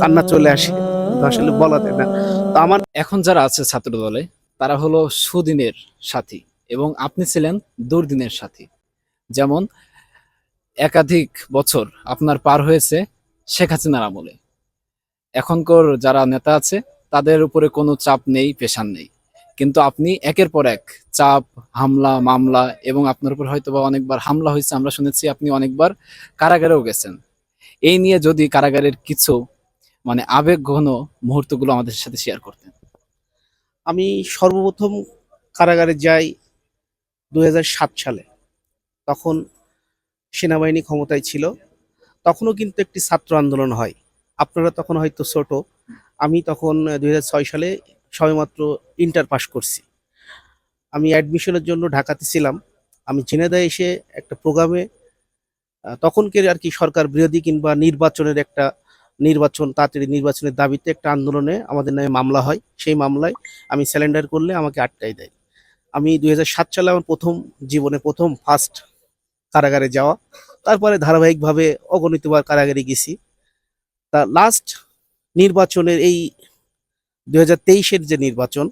কান্না চলে আসে। আসলে বলা যায় না। তো আমার এখন যারা আছে ছাত্র দলে তারা হলো সুদিনের সাথী এবং আপনি ছিলেন দুর্দিনের সাথী। যেমন, একাধিক বছর আপনার পার হয়েছে শেখ হাসিনার আমলে। এখনকার যারা নেতা আছে, তাদের উপরে কোনো চাপ নেই, পেশান নেই। কিন্তু আপনি একের পর এক চাপ, হামলা, মামলা এবং আপনার উপর হয়তো বা অনেকবার হামলা হয়েছে, আমরা শুনেছি আপনি অনেকবার কারাগারেও গেছেন। এই নিয়ে যদি কারাগারের কিছু মানে আবেগ ঘন মুহূর্তগুলো আমাদের সাথে শেয়ার করতেন। আমি সর্বপ্রথম কারাগারে যাই দু হাজার সাত সালে। তখন সেনাবাহিনী ক্ষমতায় ছিল। তখনও কিন্তু একটি ছাত্র আন্দোলন হয়। আপনারা তখন হয়তো ছোট। আমি তখন দুই হাজার ছয় সালে সবেমাত্র ইন্টার পাস করছি। আমি অ্যাডমিশনের জন্য ঢাকাতে ছিলাম। আমি ঝিনেদায় এসে একটা প্রোগ্রামে তখনকের আর কি সরকার বিরোধী কিংবা নির্বাচনের একটা নির্বাচন তাড়াতাড়ি নির্বাচনের দাবিতে একটা আন্দোলনে আমাদের নামে মামলা হয়। সেই মামলায় আমি স্যালেন্ডার করলে আমাকে আটকাই দেয়। আমি দু হাজার সাত সালে আমার প্রথম জীবনে প্রথম ফার্স্ট কারাগারে যাওয়া। তারপরে ধারাবাহিকভাবে অগণিতবার কারাগারে গেছি। তা লাস্ট নির্বাচনের এই দু হাজার যে নির্বাচন,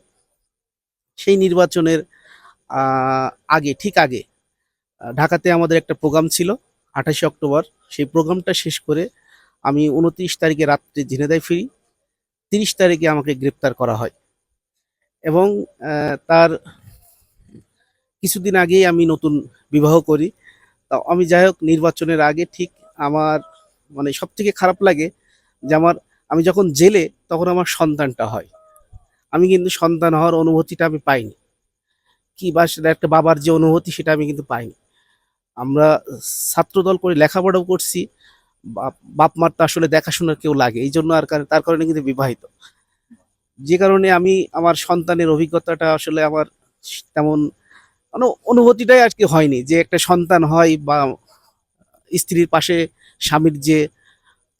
সেই নির্বাচনের আগে, ঠিক আগে ঢাকাতে আমাদের একটা প্রোগ্রাম ছিল। আঠাশে অক্টোবর, সেই প্রোগ্রামটা শেষ করে আমি উনত্রিশ তারিখে রাত্রে ঝিনেদায় ফিরি। তিরিশ তারিখে আমাকে গ্রেপ্তার করা হয়। এবং তার কিছুদিন আগেই আমি নতুন বিবাহ করি। তা আমি যাই হোক, নির্বাচনের আগে ঠিক আমার মানে সব থেকে খারাপ লাগে যে আমার, আমি যখন জেলে তখন আমার সন্তানটা হয়। আমি কিন্তু সন্তান হওয়ার অনুভূতিটা আমি পাইনি। কি বা সেটা একটা বাবার যে অনুভূতি সেটা আমি কিন্তু পাইনি। আমরা ছাত্রদল করে লেখাপড়াও করছি। বাপ মার তো আসলে দেখাশোনার কেউ লাগে, এই জন্য আর তার কারণে কিন্তু বিবাহিত। যে কারণে আমি আমার সন্তানের অভিজ্ঞতাটা আসলে আমার তেমন মানে অনুভূতিটাই আর কি হয়নি যে একটা সন্তান হয় বা স্ত্রীর পাশে স্বামীর যে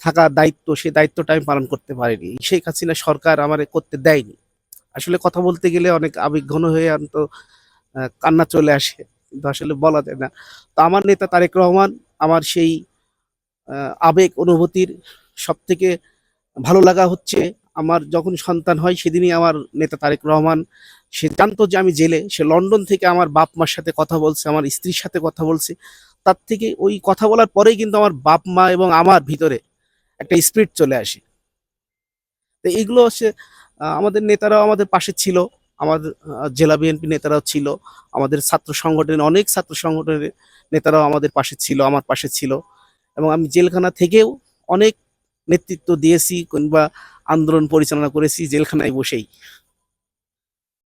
থাকার দায়িত্ব সেই দায়িত্বটা আমি পালন করতে পারিনি। শেখ হাসিনা সরকার আমার করতে দেয়নি। আসলে কথা বলতে গেলে অনেক আবেগঘন হয়ে অন্ত কান্না চলে আসে। আসলে বলা যায় না। তো আমার নেতা তারেক রহমান আমার সেই আবেগ, অনুভূতির সব থেকে ভালো লাগা হচ্ছে। আমার যখন সন্তান হয় সেদিনই আমার নেতা তারেক রহমান, সে জানতো যে আমি জেলে, সে লন্ডন থেকে আমার বাপ মার সাথে কথা বলছে, আমার স্ত্রীর সাথে কথা বলছে। তার থেকে ওই কথা বলার পরেই কিন্তু আমার বাপ মা এবং আমার ভিতরে একটা স্পিরিট চলে আসে। তো এইগুলো হচ্ছে আমাদের নেতারাও আমাদের পাশে ছিল। আমাদের জেলা বিএনপি নেতারাও ছিল, আমাদের ছাত্র সংগঠনের, অনেক ছাত্র সংগঠনের নেতারাও আমাদের পাশে ছিল, আমার পাশে ছিল। এবং আমি জেলখানা থেকেও অনেক নেতৃত্ব দিয়েছি কিংবা আন্দোলন পরিচালনা করেছি জেলখানায় বসেই।